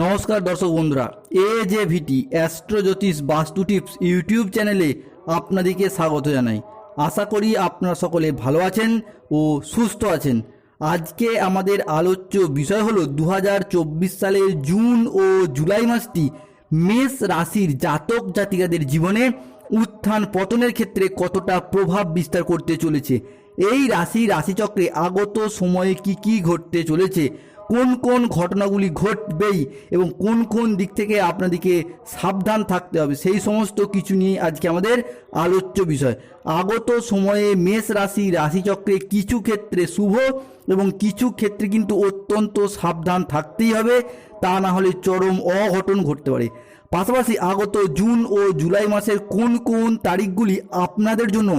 নমস্কার দর্শক বন্ধুরা এ জে ভিটি অ্যাস্ট্রো জ্যোতিষ বাস্তু টিপস ইউটিউব চ্যানেলে আপনাদেরকে স্বাগত জানাই। আশা করি আপনারা সকলে ভালো আছেন ও সুস্থ আছেন। আজকে আমাদের আলোচ্য বিষয় হলো দু হাজার চব্বিশ সালের জুন ও জুলাই মাসটি মেষ রাশির জাতক জাতিকাদের জীবনে উত্থান পতনের ক্ষেত্রে কতটা প্রভাব বিস্তার করতে চলেছে? এই রাশি রাশিচক্রে আগত সময়ে কি কি ঘটতে চলেছে? কোন কোন ঘটনাগুলি ঘটবেই এবং কোন কোন দিক থেকে আপনাদেরকে সাবধান থাকতে হবে, সেই সমস্ত কিছু নিয়ে আজকে আমাদের আলোচ্য বিষয়। আগত সময়ে মেষ রাশি রাশিচক্রে কিছু ক্ষেত্রে শুভ এবং কিছু ক্ষেত্রে কিন্তু অত্যন্ত সাবধান থাকতেই হবে, তা না হলে চরম অঘটন ঘটতে পারে। পাশাপাশি আগত জুন ও জুলাই মাসের কোন কোন তারিখগুলি আপনাদের জন্য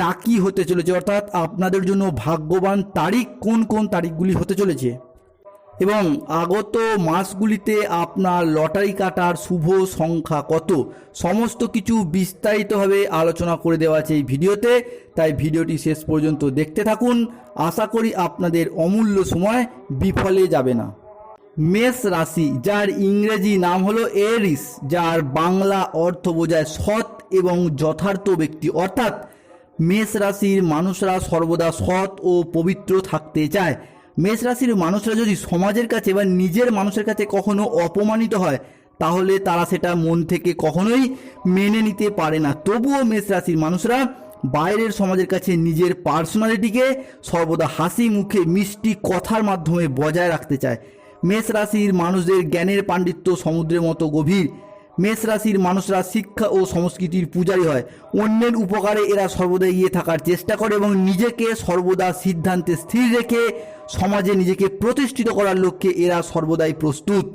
লাকি হতে চলেছে, অর্থাৎ আপনাদের জন্য ভাগ্যবান তারিখ কোন কোন তারিখগুলি হতে চলেছে? এবং আগত মাসগুলিতে আপনার লটারি কাটার শুভ সংখ্যা কত? সমস্ত কিছু বিস্তারিতভাবে আলোচনা করে দেওয়া আছে এই ভিডিওতে। তাই ভিডিওটি শেষ পর্যন্ত দেখতে থাকুন। আশা করি আপনাদের অমূল্য সময় বিফলে যাবে না। মেষ রাশি, যার ইংরেজি নাম হলো এরিস, যার বাংলা অর্থ বোঝায় সৎ এবং যথার্থ ব্যক্তি। অর্থাৎ মেষ রাশির মানুষরা সর্বদা সৎ ও পবিত্র থাকতে চায়। মেষ রাশির মানুষরা যদি সমাজের কাছে বা নিজের মানুষের কাছে কখনো অপমানিত হয়, তাহলে তারা সেটা মন থেকে কখনোই মেনে নিতে পারে না। তবুও মেষ রাশির মানুষরা বাইরের সমাজের কাছে নিজের পার্সোনালিটিকে সর্বদা হাসি মুখে মিষ্টি কথার মাধ্যমে বজায় রাখতে চায়। মেষ রাশির মানুষদের জ্ঞানের পাণ্ডিত্য সমুদ্রের মতো গভীর। মেষ রাশির মানুষরা শিক্ষা ও সংস্কৃতির পূজারী হয়। অন্যের উপকারে এরা সর্বদা এগিয়ে থাকার চেষ্টা করে এবং নিজেকে সর্বদা সিদ্ধান্তে স্থির রেখে সমাজে নিজেকে প্রতিষ্ঠিত করার লক্ষ্যে এরা সর্বদাই প্রস্তুত।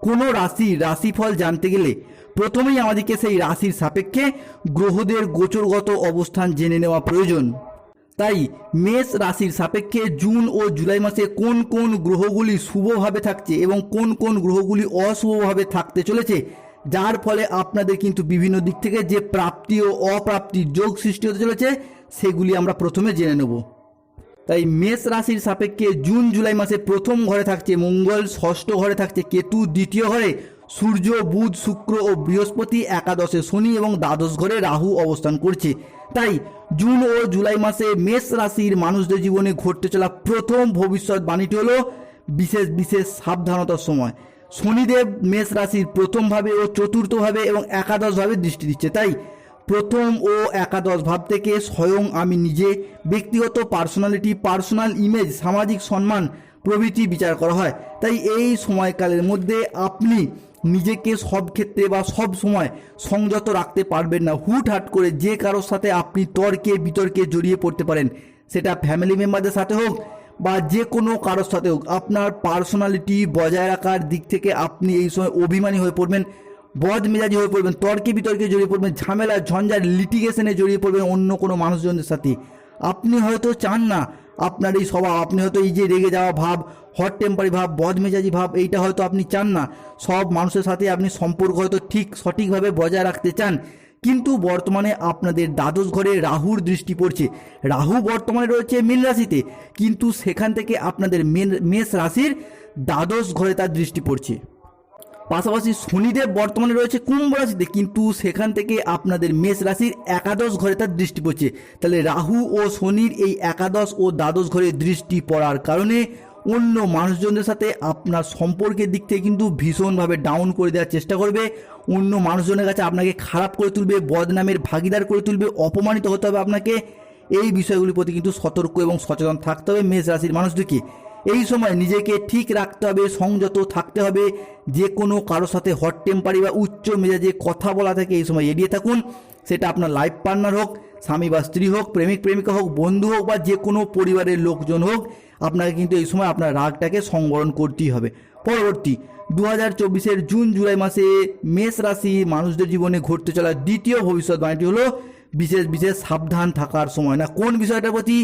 কোনো রাশি রাশিফল জানতে গেলে প্রথমেই আমাদেরকে সেই রাশির সাপেক্ষে গ্রহদের গোচরগত অবস্থান জেনে নেওয়া প্রয়োজন। তাই মেষ রাশির সাপেক্ষে জুন ও জুলাই মাসে কোন কোন গ্রহগুলি শুভভাবে থাকছে এবং কোন কোন গ্রহগুলি অশুভভাবে থাকতে চলেছে যার ফলে আপনাদের কিন্তু বিভিন্ন দিক থেকে যে প্রাপ্তি ও অপ্রাপ্তি যোগ সৃষ্টি হতে চলেছে, সেগুলি আমরা প্রথমে জেনে নেব। তাই মেষ রাশির সাপেক্ষে জুন জুলাই মাসে প্রথম ঘরে থাকছে মঙ্গল, ষষ্ঠ ঘরে থাকছে কেতু, দ্বিতীয় ঘরে সূর্য, বুধ, শুক্র ও বৃহস্পতি, একাদশে শনি এবং দ্বাদশ ঘরে রাহু অবস্থান করছে। তাই জুন ও জুলাই মাসে মেষ রাশির মানুষদের জীবনে ঘটতে চলা প্রথম ভবিষ্যৎবাণীটি হলো বিশেষ বিশেষ সাবধানতার সময়। শনিদেব মেষ রাশির প্রথমভাবে ও চতুর্থভাবে এবং একাদশভাবে দৃষ্টি দিচ্ছে। তাই প্রথম ও একাদশ ভাব থেকে স্বয়ং আমি নিজে ব্যক্তিগত পার্সোনালিটি, পার্সোনাল ইমেজ, সামাজিক সম্মান, প্রভৃতি বিচার করা হয়। তাই এই সময়কালের মধ্যে আপনি নিজেকে সব ক্ষেত্রে বা সব সময় সংযত রাখতে পারবেন না। হুটহাট করে যে কারোর সাথে আপনি তর্কে বিতর্কে জড়িয়ে পড়তে পারেন। সেটা ফ্যামিলি মেম্বারদের সাথে হোক বা যে কোনো কারোর সাথে হোক, আপনার পার্সোনালিটি বজায় রাখার দিক থেকে আপনি এই সময় অভিমানী হয়ে পড়বেন বদ মেজাজি হয়ে পড়বেন, তর্কে বিতর্কে জড়িয়ে পড়বেন, ঝামেলা ঝঞ্ঝাট লিটিগেশনে জড়িয়ে পড়বেন অন্য কোনো মানুষজনদের সাথে। আপনি হয়তো চান না আপনার এই স্বভাব, আপনি হয়তো এই যে রেগে যাওয়া ভাব হট টেম্পারি ভাব বদ মেজাজি ভাব, এইটা হয়তো আপনি চান না। সব মানুষের সাথে আপনি সম্পর্ক হয়তো ঠিক, সঠিকভাবে বজায় রাখতে চান। কিন্তু বর্তমানে আপনাদের দ্বাদশ ঘরে রাহুর দৃষ্টি পড়ছে। রাহু বর্তমানে রয়েছে মীন রাশিতে, কিন্তু সেখান থেকে আপনাদের মেন, মেষ রাশির দ্বাদশ ঘরে তার দৃষ্টি পড়ছে। পাশাপাশি শনিদেব বর্তমানে রয়েছে কুম্ভ রাশিতে, কিন্তু সেখান থেকে আপনাদের মেষ রাশির একাদশ ঘরে তার দৃষ্টি পড়ছে। তাহলে রাহু ও শনির এই একাদশ ও দ্বাদশ ঘরে দৃষ্টি পড়ার কারণে অন্য মানুষজনদের সাথে আপনার সম্পর্কের দিক থেকে কিন্তু ভীষণভাবে ডাউন করে দেওয়ার চেষ্টা করবে। অন্য মানুষজনের কাছে আপনাকে খারাপ করে তুলবে, বদনামের ভাগিদার করে তুলবে, অপমানিত হতে হবে আপনাকে। এই বিষয়গুলির প্রতি কিন্তু সতর্ক এবং সচেতন থাকতে হবে মেষ রাশির মানুষদেরকে। এই সময় নিজেকে ঠিক রাখতে হবে, সংযত থাকতে হবে, যে কোনো কারোর সাথে হট টেম্পারি বা উচ্চ মেজাজে কথা বলা থেকে এই সময় এড়িয়ে থাকুন। সেটা আপনার লাইফ পার্টনার হোক, স্বামী বা স্ত্রী হোক, প্রেমিক, প্রেমিকা হোক, বন্ধু হোক বা যে কোনো পরিবারের লোকজন হোক, আপনাকে কিন্তু এই সময় আপনার রাগটাকে সংবরণ করতেই হবে। পরবর্তী দু হাজার চব্বিশের জুন জুলাই মাসে মেষ রাশি মানুষদের জীবনে ঘটতে চলা দ্বিতীয় ভবিষ্যৎবাণীটি হলো বিশেষ বিশেষ সাবধান থাকার সময়। না, কোন বিষয়টার প্রতি?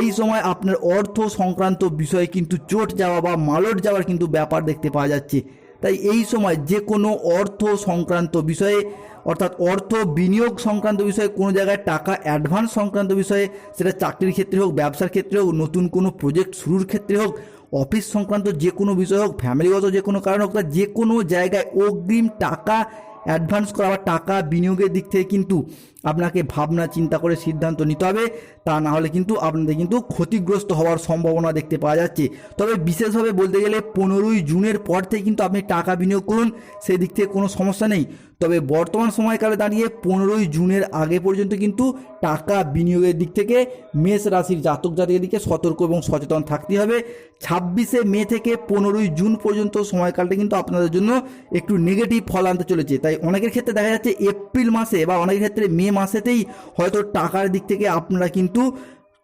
এই সময় আপনার অর্থ সংক্রান্ত বিষয়ে কিন্তু চোট যাওয়া বা মালট যাওয়ার কিন্তু ব্যাপার দেখতে পাওয়া যাচ্ছে। তাই এই সময় যে কোনো অর্থ সংক্রান্ত বিষয়ে, অর্থাৎ অর্থ বিনিয়োগ সংক্রান্ত বিষয়ে, কোনো জায়গায় টাকা অ্যাডভান্স সংক্রান্ত বিষয়ে, সেটা চাকরির ক্ষেত্রে হোক, ব্যবসার ক্ষেত্রে হোক, নতুন কোনো প্রজেক্ট শুরুর ক্ষেত্রে হোক অফিস সংক্রান্ত যে কোনো বিষয় হোক, ফ্যামিলিগত যে কোনো কারণ হোক, বা যে কোনো জায়গায় অগ্রিম টাকা অ্যাডভান্স করা বা টাকা বিনিয়োগের দিক থেকে কিন্তু আপনাকে ভাবনা, চিন্তা করে সিদ্ধান্ত নিতে হবে। তা না হলে কিন্তু আপনাদের কিন্তু ক্ষতিগ্রস্ত হওয়ার সম্ভাবনা দেখতে পাওয়া যাচ্ছে। তবে বিশেষভাবে বলতে গেলে পনেরোই জুনের পর থেকে কিন্তু আপনি টাকা বিনিয়োগ করুন, সেই দিক থেকে কোনো সমস্যা নেই। তবে বর্তমান সময়কালে দাঁড়িয়ে পনেরোই জুনের আগে পর্যন্ত কিন্তু টাকা বিনিয়োগের দিক থেকে মেষ রাশির জাতক জাতিকের দিকে সতর্ক এবং সচেতন থাকতে হবে। ছাব্বিশে মে থেকে পনেরোই জুন পর্যন্ত সময়কালটা কিন্তু আপনাদের জন্য একটু নেগেটিভ ফল আনতে চলেছে। তাই অনেকের ক্ষেত্রে দেখা যাচ্ছে এপ্রিল মাসে বা অনেকের ক্ষেত্রে মে মাসেতেই হয়তো টাকার দিক থেকে আপনারা কিন্তু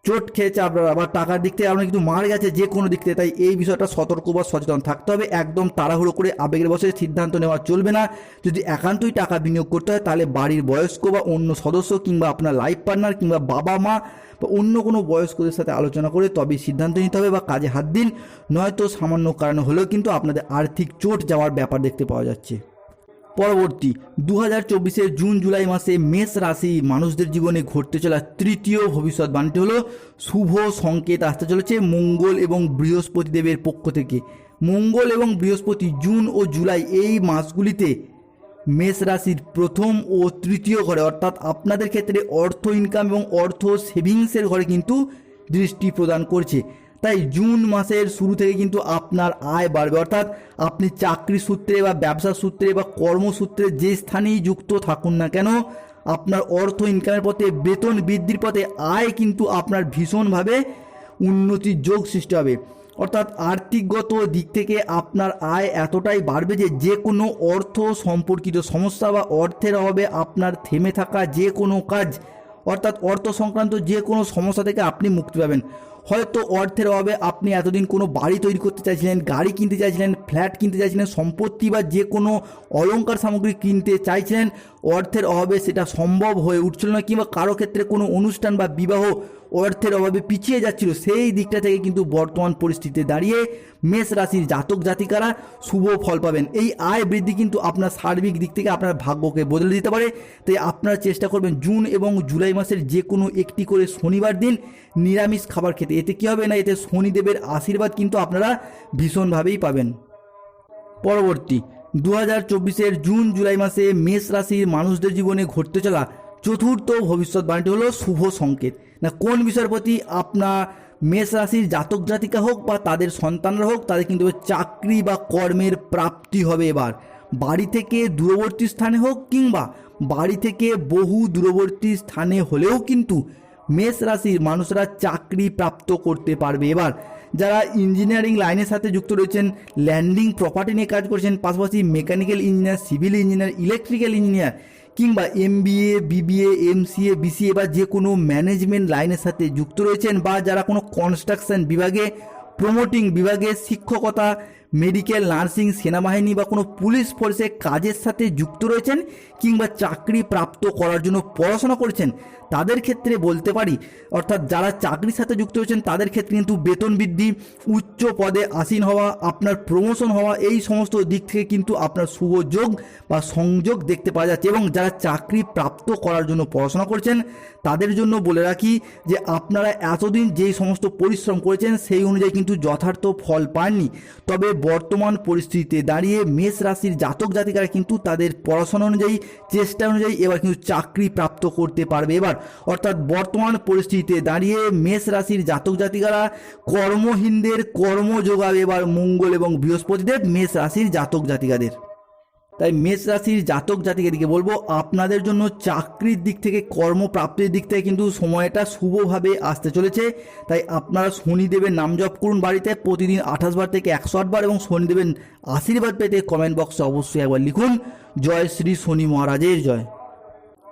চোট খেয়েছে আপনারা বা টাকার দিক থেকে আপনারা কিন্তু মারা গেছে যে কোনো দিক থেকে। তাই এই বিষয়টা সতর্ক বা সচেতন থাকতে হবে। একদম তাড়াহুড়ো করে আবেগের বসে সিদ্ধান্ত নেওয়া চলবে না। যদি একান্তই টাকা বিনিয়োগ করতে হয়, তাহলে বাড়ির বয়স্ক বা অন্য সদস্য কিংবা আপনার লাইফ পার্টনার কিংবা বাবা মা বা অন্য কোনো বয়স্কদের সাথে আলোচনা করে তবে সিদ্ধান্ত নিতে হবে বা কাজে হাত দিন। নয়তো সামান্য কারণে হলেও কিন্তু আপনাদের আর্থিক চোট যাওয়ার ব্যাপার দেখতে পাওয়া যাচ্ছে। পরবর্তী দু হাজার চব্বিশের জুন, জুলাই মাসে মেষ রাশি মানুষদের জীবনে ঘটতে চলা তৃতীয় ভবিষ্যৎবাণীটি হলো শুভ সংকেত আসতে চলেছে মঙ্গল এবং বৃহস্পতি দেবের পক্ষ থেকে। মঙ্গল এবং বৃহস্পতি জুন ও জুলাই এই মাসগুলিতে মেষ রাশির প্রথম ও তৃতীয় ঘরে, অর্থাৎ আপনাদের ক্ষেত্রে অর্থ ইনকাম এবং অর্থ সেভিংসের ঘরে কিন্তু দৃষ্টি প্রদান করছে। তাই জুন মাসের শুরু থেকে কিন্তু আপনার আয় বাড়বে। অর্থাৎ আপনি চাকরি সূত্রে বা ব্যবসা সূত্রে বা কর্মসূত্রে যে স্থানেই যুক্ত থাকুন না কেন, আপনার অর্থ ইনকামের পথে, বেতন বৃদ্ধির পথে আয় কিন্তু আপনার ভীষণভাবে উন্নতির যোগ সৃষ্টি হবে। অর্থাৎ আর্থিকগত দিক থেকে আপনার আয় এতটাই বাড়বে যে যে কোনো অর্থ সম্পর্কিত সমস্যা বা অর্থের অভাবে আপনার থেমে থাকা যে কোনো কাজ অর্থাৎ অর্থ সংক্রান্ত যে কোনো সমস্যা থেকে আপনি মুক্তি পাবেন। হয়তো অর্থের অভাবে আপনি এতদিন কোনো বাড়ি তৈরি করতে চাইছিলেন, গাড়ি কিনতে চাইছিলেন, ফ্ল্যাট কিনতে চাইছিলেন, সম্পত্তি বা যে কোনো অলঙ্কার সামগ্রী কিনতে চাইছিলেন, অর্থের অভাবে সেটা সম্ভব হয়ে উঠছিল না কিংবা কারও ক্ষেত্রে কোনো অনুষ্ঠান বা বিবাহ অর্থের অভাবে পিছিয়ে যাচ্ছিল সেই দিকটা থেকে কিন্তু বর্তমান পরিস্থিতিতে দাঁড়িয়ে মেষ রাশির জাতক জাতিকারা শুভ ফল পাবেন। এই আয় বৃদ্ধি কিন্তু আপনার সার্বিক দিক থেকে আপনার ভাগ্যকে বদলে দিতে পারে। তাই আপনারা চেষ্টা করবেন জুন এবং জুলাই মাসের যে কোনো একটি করে শনিবার দিন নিরামিষ খাবার খেতে। এতে কী হবে না? এতে শনিদেবের আশীর্বাদ কিন্তু আপনারা ভীষণভাবেই পাবেন। পরবর্তী দু হাজার জুন জুলাই মাসে মেষ রাশির মানুষদের জীবনে ঘটতে চলা চতুর্থ ভবিষ্যৎবাণীটি হলো শুভ সংকেত। না, কোন বিষয়ের প্রতি আপনার মেষ রাশির জাতক জাতিকা হোক বা তাদের সন্তানরা হোক, তাদের কিন্তু চাকরি বা কর্মের প্রাপ্তি হবে এবার। বাড়ি থেকে দূরবর্তী স্থানে হোক কিংবা বাড়ি থেকে বহু দূরবর্তী স্থানে হলেও কিন্তু মেষ রাশির মানুষরা চাকরি প্রাপ্ত করতে পারবে এবার। যারা ইঞ্জিনিয়ারিং লাইনের সাথে যুক্ত রয়েছেন, ল্যান্ডিং প্রপার্টি নিয়ে কাজ করছেন, পাশাপাশি mechanical engineer, civil engineer, electrical engineer কিংবা M MBA BBA MCA BCA বা যে কোনো ম্যানেজমেন্ট লাইনের সাথে যুক্ত রয়েছেন বা যারা কোনো কনস্ট্রাকশন বিভাগে প্রমোটিং বিভাগে শিক্ষকতা মেডিকেল, নার্সিং, সেনাবাহিনী বা কোনো পুলিশ ফোর্সে কাজের সাথে যুক্ত রয়েছেন কিংবা চাকরি প্রাপ্ত করার জন্য পড়াশোনা করছেন, তাদের ক্ষেত্রে বলতে পারি, অর্থাৎ যারা চাকরির সাথে যুক্ত রয়েছেন, তাদের ক্ষেত্রে কিন্তু বেতন বৃদ্ধি, উচ্চ পদে আসীন হওয়া, আপনার প্রমোশন হওয়া, এই সমস্ত দিক থেকে কিন্তু আপনার শুভ যোগ বা সংযোগ দেখতে পাওয়া যাচ্ছে এবং যারা চাকরি প্রাপ্ত করার জন্য পড়াশোনা করছেন, তাদের জন্য বলে রাখি যে আপনারা এতদিন যেই সমস্ত পরিশ্রম করেছেন, সেই অনুযায়ী কিন্তু যথার্থ ফল পাননি। তবে বর্তমান পরিস্থিতিতে দাঁড়িয়ে মেষ রাশির জাতক জাতিকারা কিন্তু তাদের পড়াশোনা অনুযায়ী, চেষ্টা অনুযায়ী এবার কিন্তু চাকরি প্রাপ্ত করতে পারবে। এবার অর্থাৎ বর্তমান পরিস্থিতিতে দাঁড়িয়ে মেষ রাশির জাতক জাতিকারা কর্মহীনদের কর্ম যোগাবে এবার মঙ্গল এবং বৃহস্পতিদেব মেষ রাশির জাতক জাতিকাদের। তাই মেষ রাশির জাতক জাতিকাদিকে বলব, আপনাদের জন্য চাকরির দিক থেকে, কর্মপ্রাপ্তির দিক থেকে কিন্তু সময়টা শুভভাবে আসতে চলেছে। তাই আপনারা শনিদেবের নাম জপ করুন বাড়িতে, প্রতিদিন আঠাশ বার থেকে একশো আটবার এবং শনিদেবের আশীর্বাদ পেতে কমেন্ট বক্সে অবশ্যই একবার লিখুন, জয় শ্রী শনি মহারাজের জয়।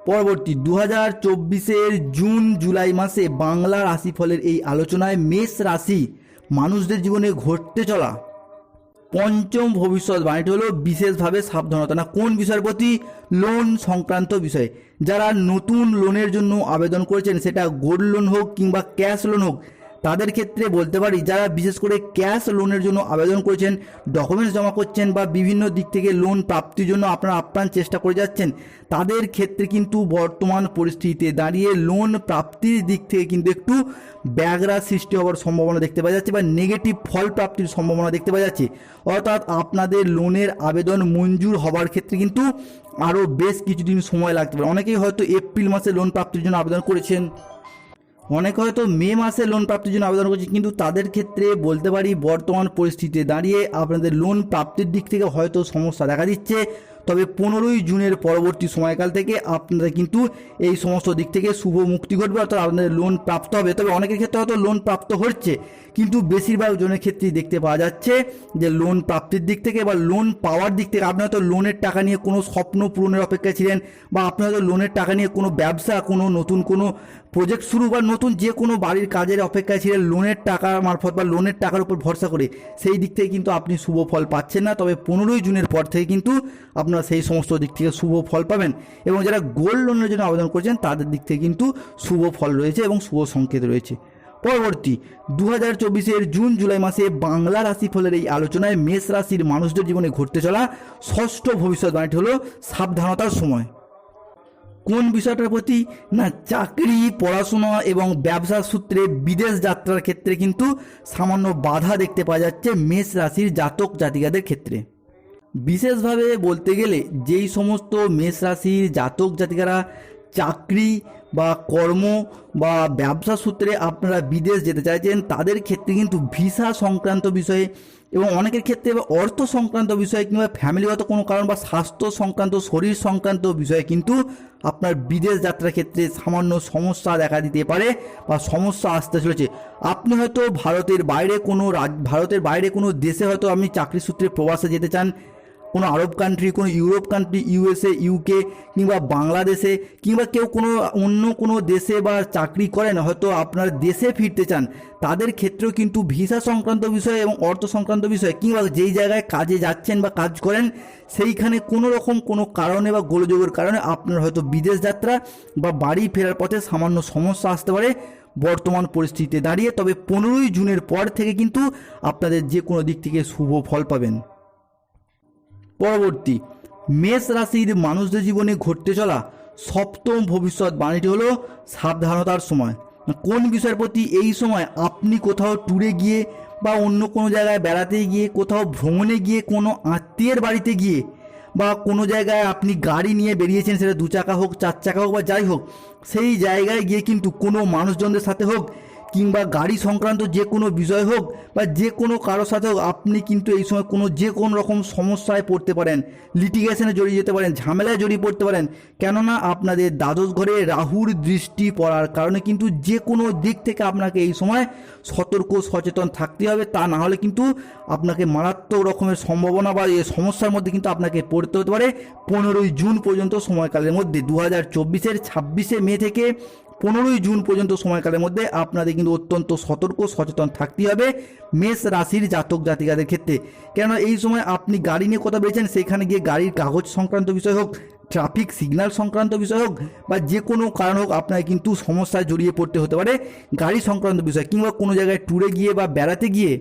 পরবর্তী দু হাজার চব্বিশের জুন জুলাই মাসে বাংলা রাশিফলের এই আলোচনায় মেষ রাশি মানুষদের জীবনে ঘটতে চলা পঞ্চম ভবিষ্যৎবাণীটি হলো বিশেষভাবে সাবধানতা। না, কোন বিষয়ের প্রতি? লোন সংক্রান্ত বিষয়। যারা নতুন লোনের জন্য আবেদন করেছেন, সেটা গোল্ড লোন হোক কিংবা ক্যাশ লোন হোক তাদের ক্ষেত্রে বলতে পারি, যারা বিশেষ করে ক্যাশ লোনের জন্য আবেদন করেছেন, ডকুমেন্টস জমা করছেন বা বিভিন্ন দিক থেকে লোন প্রাপ্তির জন্য আপনারা আপ্রাণ চেষ্টা করে যাচ্ছেন, তাদের ক্ষেত্রে কিন্তু বর্তমান পরিস্থিতিতে দাঁড়িয়ে লোন প্রাপ্তির দিক থেকে কিন্তু একটু ব্যাগরা সৃষ্টি হওয়ার সম্ভাবনা দেখতে পাওয়া যাচ্ছে বা নেগেটিভ ফল প্রাপ্তির সম্ভাবনা দেখতে পাওয়া যাচ্ছে। অর্থাৎ আপনাদের লোনের আবেদন মঞ্জুর হওয়ার ক্ষেত্রে কিন্তু আরও বেশ কিছুদিন সময় লাগতে পারে। অনেকেই হয়তো এপ্রিল মাসে লোন প্রাপ্তির জন্য আবেদন করেছেন। অনেকে হয়তো মে মাসে লোন প্রাপ্তির জন্য আবেদন করছে, কিন্তু তাদের ক্ষেত্রে বলতে পারি বর্তমান পরিস্থিতিতে দাঁড়িয়ে আপনাদের লোন প্রাপ্তির দিক থেকে হয়তো সমস্যা দেখা দিচ্ছে। তবে পনেরোই জুনের পরবর্তী সময়কাল থেকে আপনাদের কিন্তু এই সমস্ত দিক থেকে শুভ মুক্তি ঘটবে, অর্থাৎ আপনাদের লোন প্রাপ্ত হবে। তবে অনেকের ক্ষেত্রে হয়তো লোন প্রাপ্ত হচ্ছে, কিন্তু বেশিরভাগ জনের ক্ষেত্রেই দেখতে পাওয়া যাচ্ছে যে লোন প্রাপ্তির দিক থেকে বা লোন পাওয়ার দিক থেকে আপনি হয়তো লোনের টাকা নিয়ে কোনো স্বপ্ন পূরণের অপেক্ষায় ছিলেন বা আপনি হয়তো লোনের টাকা নিয়ে কোনো ব্যবসা, কোনো নতুন কোনো প্রজেক্ট শুরু বা নতুন যে কোনো বাড়ির কাজের অপেক্ষায় ছিলেন লোনের টাকা মারফত বা লোনের টাকার উপর ভরসা করে সেই দিক থেকে কিন্তু আপনি শুভ ফল পাচ্ছেন না। তবে পনেরোই জুনের পর থেকে কিন্তু আপনারা সেই সমস্ত দিক থেকে শুভ ফল পাবেন এবং যারা গোল্ড লোনের জন্য আবেদন করেছেন, তাদের দিক থেকে কিন্তু শুভ ফল রয়েছে এবং শুভ সংকেত রয়েছে। পরবর্তী দু হাজার চব্বিশের জুন জুলাই মাসে বাংলা রাশিফলের এই আলোচনায় মেষ রাশির মানুষদের জীবনে ঘটতে চলা ষষ্ঠ ভবিষ্যৎবাণীটি হলো সাবধানতার সময়। কোন বিষয়টার প্রতি? না, চাকরি, পড়াশোনা এবং ব্যবসার সূত্রে বিদেশ যাত্রার ক্ষেত্রে কিন্তু সামান্য বাধা দেখতে পাওয়া যাচ্ছে মেষ রাশির জাতক জাতিকাদের ক্ষেত্রে। বিশেষভাবে বলতে গেলে যেই সমস্ত মেষ রাশির জাতক জাতিকারা চাকরি বা কর্ম বা ব্যবসা সূত্রে আপনারা বিদেশ যেতে চাইছেন, তাদের ক্ষেত্রে কিন্তু ভিসা সংক্রান্ত বিষয়ে এবং অনেকের ক্ষেত্রে অর্থ সংক্রান্ত বিষয়ে কিংবা ফ্যামিলিগত কোনো কারণ বা স্বাস্থ্য সংক্রান্ত, শরীর সংক্রান্ত বিষয়ে কিন্তু আপনার বিদেশ যাত্রার ক্ষেত্রে সামান্য সমস্যা দেখা দিতে পারে বা সমস্যা আসতে চলেছে। আপনি হয়তো ভারতের বাইরে কোনো ভারতের বাইরে কোনো দেশে হয়তো আপনি চাকরি সূত্রে প্রবাসে যেতে চান কোনো আরব কান্ট্রি কোনো ইউরোপ কান্ট্রি ইউএসএ ইউকে কিংবা বাংলাদেশে কিংবা কেউ কোনো অন্য কোনো দেশে বা চাকরি করেন হয়তো আপনার দেশে ফিরতে চান, তাদের ক্ষেত্রেও কিন্তু ভিসা সংক্রান্ত বিষয় এবং অর্থ সংক্রান্ত বিষয় কিংবা যেই জায়গায় কাজে যাচ্ছেন বা কাজ করেন, সেইখানে কোনো রকম কোনো কারণে বা গোলযোগের কারণে আপনার হয়তো বিদেশ যাত্রা বা বাড়ি ফেরার পথে সামান্য সমস্যা আসতে পারে বর্তমান পরিস্থিতিতে দাঁড়িয়ে। তবে পনেরোই জুনের পর থেকে কিন্তু আপনাদের যে কোনো দিক থেকে শুভ ফল পাবেন। পরবর্তী, মেষ রাশির মানুষদের জীবনে ঘটতে চলা সপ্তম ভবিষ্যৎ বাণীটি হলো সাবধানতার সময়। কোন বিষয়ের প্রতি এই সময় আপনি কোথাও ট্যুরে গিয়ে বা অন্য কোনো জায়গায় বেড়াতে গিয়ে, কোথাও ভ্রমণে গিয়ে, কোনো আত্মীয়ের বাড়িতে গিয়ে বা কোনো জায়গায় আপনি গাড়ি নিয়ে বেরিয়েছেন, সেটা দু চাকা হোক, চার চাকা হোক বা যাই হোক, সেই জায়গায় গিয়ে কিন্তু কোনো মানুষজনদের সাথে হোক কিংবা গাড়ি সংক্রান্ত যে কোনো বিষয় হোক বা যে কোনো কারোর সাথে হোক, আপনি কিন্তু এই সময় কোনো যে কোনো রকম সমস্যায় পড়তে পারেন লিটিগেশনে জড়িয়ে যেতে পারেন, ঝামেলায় জড়িয়ে পড়তে পারেন। কেননা আপনাদের দ্বাদশ ঘরে রাহুর দৃষ্টি পড়ার কারণে কিন্তু যে কোনো দিক থেকে আপনাকে এই সময় সতর্ক, সচেতন থাকতে হবে। তা না হলে কিন্তু আপনাকে মারাত্মক রকমের সম্ভাবনা বা এই সমস্যার মধ্যে কিন্তু আপনাকে পড়তে হতে পারে। পনেরোই জুন পর্যন্ত সময়কালের মধ্যে দু হাজার চব্বিশের ছাব্বিশে মে থেকে পনেরোই জুন পর্যন্ত সময়কালের মধ্যে আপনাদের কিন্তু অত্যন্ত সতর্ক, সচেতন থাকতে হবে মেষ রাশির জাতক জাতিকাদের ক্ষেত্রে। কেন এই সময় আপনি গাড়ি নিয়ে কথা বলেছেন, সেখানে গিয়ে গাড়ির কাগজ সংক্রান্ত বিষয় হোক, ট্রাফিক সিগন্যাল সংক্রান্ত বিষয় হোক, বা যে কোনো কারণ হোক আপনাকে কিন্তু সমস্যায় জড়িয়ে পড়তে হতে পারে। গাড়ি সংক্রান্ত বিষয় কিংবা কোনো জায়গায় ট্যুরে গিয়ে বা বেড়াতে গিয়ে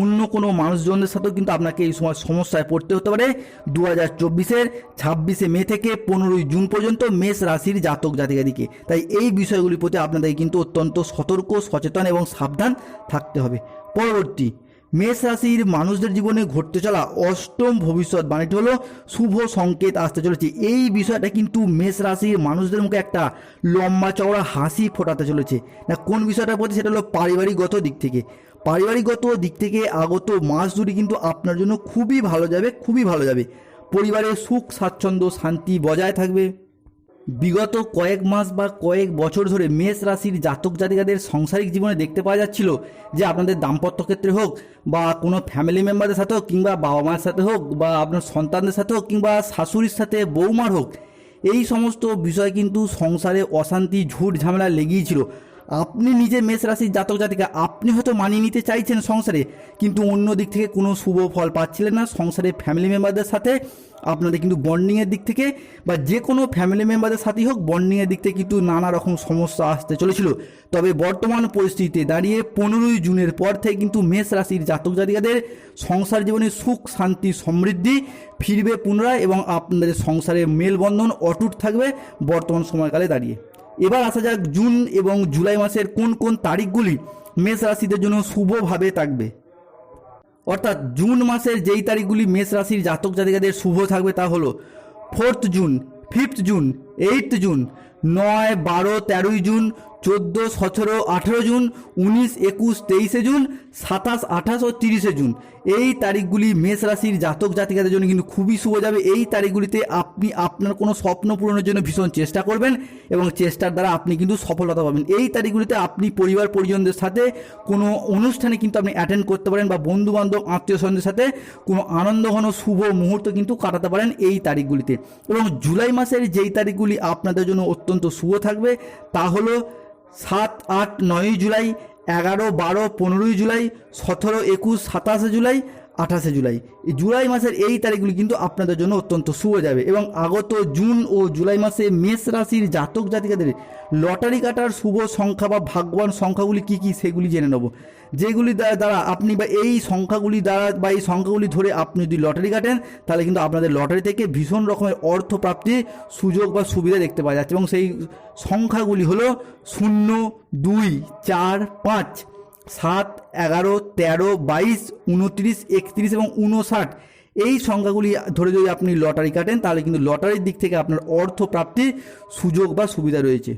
অন্য কোনো মানুষজনদের সাথেও কিন্তু আপনাকে এই সময় সমস্যায় পড়তে হতে পারে। দু হাজার চব্বিশের ছাব্বিশে মে থেকে পনেরোই জুন পর্যন্ত মেষ রাশির জাতক জাতিকাদিকে। তাই এই বিষয়গুলির প্রতি আপনাদের কিন্তু অত্যন্ত সতর্ক, সচেতন এবং সাবধান থাকতে হবে। পরবর্তী মেষ রাশির মানুষদের জীবনে ঘটতে চলা অষ্টম ভবিষ্যৎ বাণীটি হলো শুভ সংকেত আসতে চলেছে। এই বিষয়টা কিন্তু মেষ রাশির মানুষদের মুখে একটা লম্বা চওড়া হাসি ফোটাতে চলেছে। না কোন বিষয়টা বলছে সেটা হলো পারিবারিকগত দিক থেকে। পারিবারিকগত দিক থেকে আগত মাস দুটি কিন্তু আপনার জন্য খুবই ভালো যাবে, খুবই ভালো যাবে। পরিবারের সুখ, স্বাচ্ছন্দ্য, শান্তি বজায় থাকবে। বিগত কয়েক মাস বা কয়েক বছর ধরে মেষ রাশির জাতক জাতিকাদের সাংসারিক জীবনে দেখতে পাওয়া যাচ্ছিল যে আপনাদের দাম্পত্য ক্ষেত্রে হোক বা কোনো ফ্যামিলি মেম্বারদের সাথে হোক কিংবা বাবা মায়ের সাথে হোক বা আপনার সন্তানদের সাথে হোক কিংবা শাশুড়ির সাথে, বৌমার হোক, এই সমস্ত বিষয় কিন্তু সংসারে অশান্তি, ঝুট ঝামেলা লেগেই ছিল। আপনি নিজে মেষ রাশির জাতক জাতিকা, আপনি হয়তো মানিয়ে নিতে চাইছেন সংসারে, কিন্তু অন্য দিক থেকে কোনো শুভ ফল পাচ্ছিলেন না। সংসারে ফ্যামিলি মেম্বারদের সাথে, আপনাদের কিন্তু বন্ডিংয়ের দিক থেকে, বা যে কোনো ফ্যামিলি মেম্বারদের সাথেই হোক বন্ডিংয়ের দিক থেকে কিন্তু নানা রকম সমস্যা আসতে চলেছিল। তবে বর্তমান পরিস্থিতিতে দাঁড়িয়ে পনেরোই জুনের পর থেকে কিন্তু মেষ রাশির জাতক জাতিকাদের সংসার জীবনে সুখ, শান্তি, সমৃদ্ধি ফিরবে পুনরায় এবং আপনাদের সংসারের মেলবন্ধন অটুট থাকবে বর্তমান সময়কালে দাঁড়িয়ে। এবার আসা যাক জুন এবং জুলাই মাসের কোন কোন তারিখগুলি মেষ রাশিদের জন্য শুভভাবে থাকবে। অর্থাৎ জুন মাসের যেই তারিখগুলি মেষ রাশির জাতক জাতিকাদের শুভ থাকবে তা হলো fourth June, fifth June eight June, নয়, বারো, তেরোই জুন, চোদ্দ, সতেরো, আঠেরো জুন, উনিশ, একুশ, তেইশে জুন, সাতাশ, আঠাশ ও তিরিশে জুন। এই তারিখগুলি মেষ রাশির জাতক জাতিকাদের জন্য কিন্তু খুবই শুভ যাবে। এই তারিখগুলিতে আপনি আপনার কোনো স্বপ্ন পূরণের জন্য ভীষণ চেষ্টা করবেন এবং চেষ্টার দ্বারা আপনি কিন্তু সফলতা পাবেন। এই তারিখগুলিতে আপনি পরিবার পরিজনদের সাথে কোনো অনুষ্ঠানে কিন্তু আপনি অ্যাটেন্ড করতে পারেন বা বন্ধু বান্ধব আত্মীয় স্বজনদের সাথে কোনো আনন্দঘন শুভ মুহূর্ত কিন্তু কাটাতে পারেন এই তারিখগুলিতে। এবং জুলাই মাসের যেই তারিখগুলি আপনাদের জন্য অত্যন্ত শুভ থাকবে তা হলো সাত, আট, নয়ই জুলাই এগারো বারো পনেরোই জুলাই সতেরো একুশ সাতাশে জুলাই আঠাশে জুলাই। এই জুলাই মাসের এই তারিখগুলি কিন্তু আপনাদের জন্য অত্যন্ত শুভ যাবে এবং আগত জুন ও জুলাই মাসে মেষ রাশির জাতক জাতিকাদের লটারি কাটার শুভ সংখ্যা বা ভাগ্যবান সংখ্যাগুলি কি কি সেগুলি জেনে নেব। যেগুলি দ্বারা আপনি বা এই সংখ্যাগুলি দ্বারা বা এই সংখ্যাগুলি ধরে আপনি যদি লটারি কাটেন, তাহলে কিন্তু আপনাদের লটারি থেকে ভীষণ রকমের অর্থ প্রাপ্তির সুযোগ বা সুবিধা দেখতে পাওয়া যাচ্ছে এবং সেই সংখ্যাগুলি হলো শূন্য, দুই, চার, পাঁচ। সাত, এগারো, তেরো, বাইশ, উনত্রিশ, একত্রিশ এবং উনষাট। এই সংখ্যাগুলি ধরে যদি আপনি লটারি কাটেন, তাহলে কিন্তু লটারির দিক থেকে আপনার অর্থ প্রাপ্তির সুযোগ বা সুবিধা রয়েছে।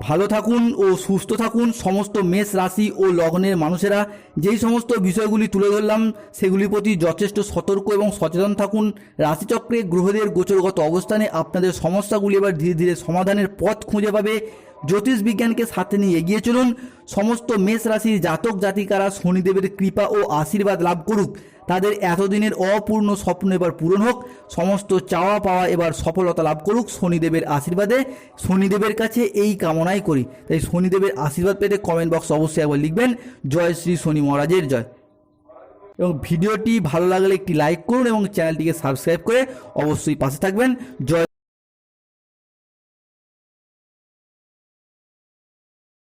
ভালো থাকুন ও সুস্থ থাকুন। সমস্ত মেষ রাশি ও লগ্নের মানুষেরা, যেই সমস্ত বিষয়গুলি তুলে ধরলাম, সেগুলির প্রতি যথেষ্ট সতর্ক এবং সচেতন থাকুন। রাশিচক্রে গ্রহদের গোচরগত অবস্থানে আপনাদের সমস্যাগুলি এবার ধীরে ধীরে সমাধানের পথ খুঁজে পাবে। জ্যোতিষ বিজ্ঞানকে সাথে নিয়ে এগিয়ে চলুন। সমস্ত মেষ রাশির জাতক জাতিকারা শনিদেবের কৃপা ও আশীর্বাদ লাভ করুক। তাদের এতদিনের অপূর্ণ স্বপ্ন এবার পূরণ হোক। সমস্ত চাওয়া পাওয়া এবার সফলতা লাভ করুক শনিদেবের আশীর্বাদে। শনিদেবের কাছে এই কামনাই করি। তাই শনিদেবের আশীর্বাদ পেতে কমেন্ট বক্স অবশ্যই একবার লিখবেন। জয় শ্রী শনি মহারাজের জয়। এবং ভিডিওটি ভালো লাগলে একটি লাইক করুন এবং চ্যানেলটিকে সাবস্ক্রাইব করে অবশ্যই পাশে থাকবেন। জয়